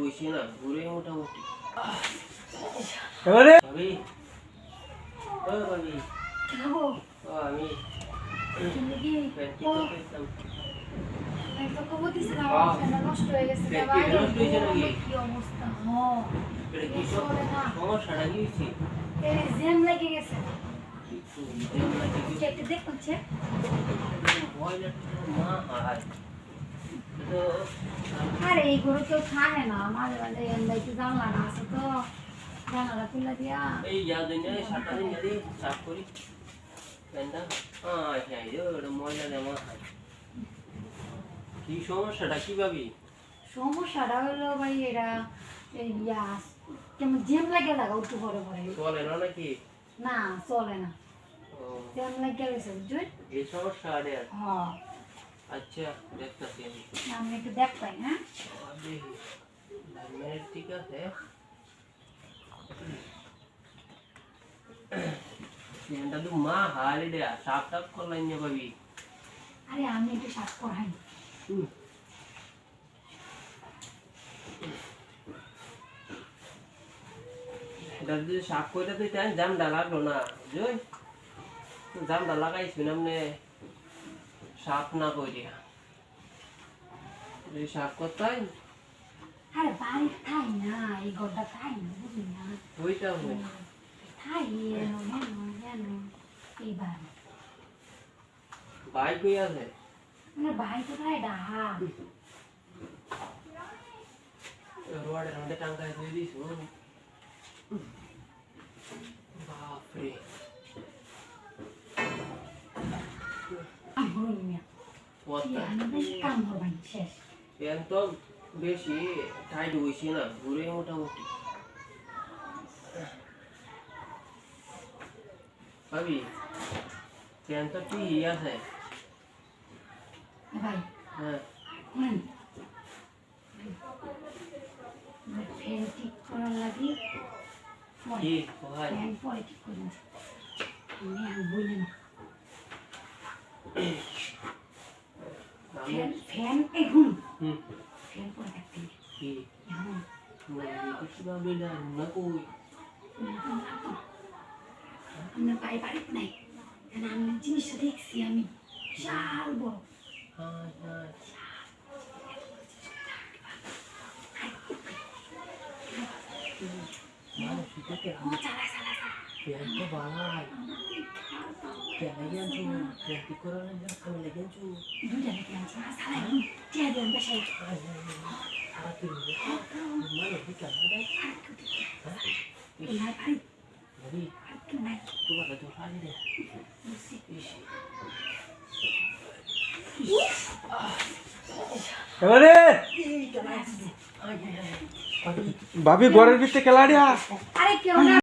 হইছে না ঘুরে মোটামুটি এবারে ভাবি ও ভাবি ও আমি কিন্তু কি প্যান্টি ও করতেছিলাম আমি তো খবর দিছিলাম। ফ্যানটা নষ্ট গেছে ফ্যান বাবা, কি নষ্ট হয়েছে নাকি? কি অবস্থা এটা কি সব চলে না। সমস্যাটা কি হয়েছে জ্যাম লেগে গেছে কিছু বুঝলাম না কিছু। কেটে দেখ হচ্ছে বয়লারটা মা হায় আরে এই গরু কেউ খায় না। মাঝে মাঝে এমদাইতে জানলা না আছে তো জানালা খুলে দিয়া। এই যা দিন সাতটা দিন যদি সাফ করি। প্যান্টটা ময়লা দেওয়া হয়। কি সমস্যাটা কি ভাবি? সমস্যাটা হলো ভাই এরা এই ইয়া কেমন জ্যাম লাগে লাগা উঠতে পরে পরে চলে না নাকি? না চলে না। ও। জ্যাম লাগে গেছে বুঝলি? এই সমস্যা আর। হ্যাঁ। আচ্ছা দেখতেছি আমি। আমি একটু দেখ পাই হ্যাঁ ঠিক আছে। প্যান্টটা তো মা হারে দেয়া সাফ টাফ না ভাবি। আরে আমি একটু সাফ করাই। এটা যদি সাফ করে তুই জামটা লাগল না বুঝলি জামটা লাগাইছি নামনে সাফ না করিয়া যদি সাফ করতে হয় আরে বাড়ি থাই না এই ঘরটা থাই না বুঝলি না? ওইটা হবে থাই এনো হেন এইবার বাইক কই আছে? মানে ভাই ডাহা রোডের মধ্যে টাঙ্গায় দিয়ে দিস বাপরে আমি হই মিয়া কথা বেশি তো টাইট হয়েছে না ঘুরে মোটামুটি। ভাবি প্যান তো ঠিক আছে। ভাই হ্যাঁ। ফ্যান ঠিক করার লাগি পরে। কি ভাই ফ্যান পরে ঠিক করুন আমি বলি না। আমি ফ্যান ফ্যান এখন হুম ফ্যান পরে থাকতে হবে। কি এখন কিভাবে না কই আপনার ভাই বাড়িতে নাই কেন আমি জিনিসটা দেখছি আমি বিশাল বড় হ্যাঁ হ্যাঁ মানুষ এটাকে ও চালা চালা চালা প্যান তো বালাই প্যান লাগিয়েছো প্যান ঠিক করা না আমি লাগিয়েছো দুইটা লেগে আছে না চালা এখন চেয়ার দেন বেশাই সারা কি হবে মানে কি কেন দেয় এই নাই ভাই ভাবি আর কেউ নাই তোমার তো ফালি রে বুঝছি ইস এবারে এই কেন আসছে আয় আয় আয় ভাবি ঘরের ভিতরে খেলাড়িয়া আরে কেউ না